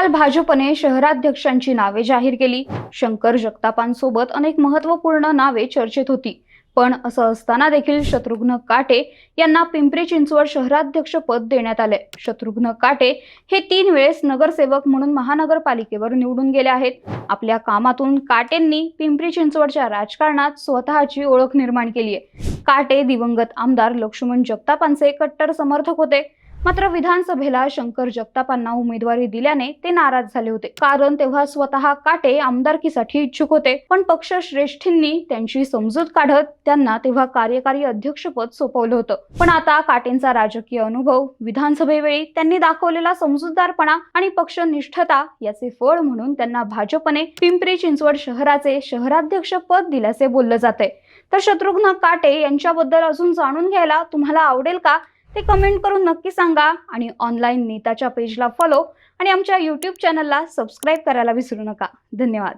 काल भाजपने शहराध्यक्षांची नावे जाहीर केली. शंकर जगतापांसोबत अनेक महत्त्वपूर्ण नावे चर्चेत होती. पण असं असताना देखील शत्रुघ्न काटे यांना पिंपरी चिंचवड शहराध्यक्ष पद देण्यात आले. शत्रुघ्न काटे हे तीन वेळेस नगरसेवक म्हणून महानगरपालिकेवर निवडून गेले आहेत. आपल्या कामातून काटेंनी पिंपरी चिंचवडच्या राजकारणात स्वतःची ओळख निर्माण केली आहे काटे दिवंगत आमदार लक्ष्मण जगतापांचे कट्टर समर्थक होते. मात्र विधानसभेला शंकर जगतापांना उमेदवारी दिल्याने ते नाराज झाले होते. कारण तेव्हा स्वतः काटे आमदारकीसाठी इच्छुक होते. पण पक्ष श्रेष्ठींनी त्यांची समजूत काढत त्यांना तेव्हा कार्यकारी अध्यक्षपद सोपवलं होतं. पण आता काटेंचा राजकीय अनुभव विधानसभेवेळी त्यांनी दाखवलेला समजूतदारपणा आणि पक्षनिष्ठता याचे फळ म्हणून त्यांना भाजपने पिंपरी चिंचवड शहराचे शहराध्यक्ष पद दिल्याचे बोललं जाते तर शत्रुघ्न काटे यांच्याबद्दल अजून जाणून घ्यायला तुम्हाला आवडेल का? ते कमेंट करून नक्की सांगा आणि ऑनलाईन नेताच्या पेजला फॉलो आणि आमच्या यूट्यूब चॅनलला सबस्क्राईब करायला विसरू नका. धन्यवाद.